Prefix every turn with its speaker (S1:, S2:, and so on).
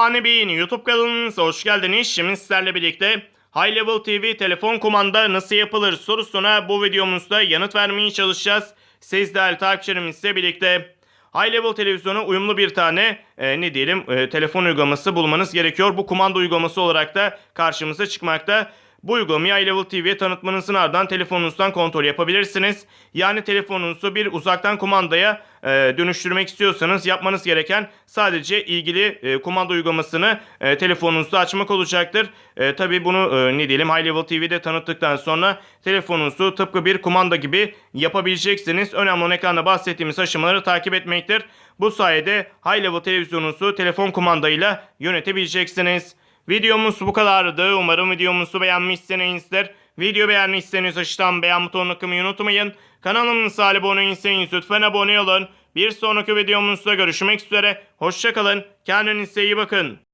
S1: Ani Bey'in YouTube kanalınıza hoş geldiniz. Şimdi sizlerle birlikte High Level TV telefon kumanda nasıl yapılır sorusuna bu videomuzda yanıt vermeye çalışacağız. Siz değerli takipçilerimizle birlikte High Level televizyona uyumlu bir tane e, ne diyelim e, telefon uygulaması bulmanız gerekiyor. Bu kumanda uygulaması olarak da karşımıza çıkmakta. Bu uygulamayı iLevel TV'ye tanıtmanızın ardından telefonunuzdan kontrol yapabilirsiniz. Yani telefonunuzu bir uzaktan kumandaya e, dönüştürmek istiyorsanız yapmanız gereken sadece ilgili e, kumanda uygulamasını e, telefonunuzda açmak olacaktır. E, Tabi bunu e, ne diyelim High Level TV'de tanıttıktan sonra telefonunuzu tıpkı bir kumanda gibi yapabileceksiniz. Önemli olan ekranda bahsettiğimiz aşamaları takip etmektir. Bu sayede High Level televizyonunuzu telefon kumandayla yönetebileceksiniz. Videomuz bu kadardı. Umarım videomuzu beğenmişsinizdir. Video beğenmişseniz aşağıdan beğen butonuna kılmayı unutmayın. Kanalımıza abone değilseniz lütfen abone olun. Bir sonraki videomuzda görüşmek üzere. Hoşçakalın. Kendinize iyi bakın.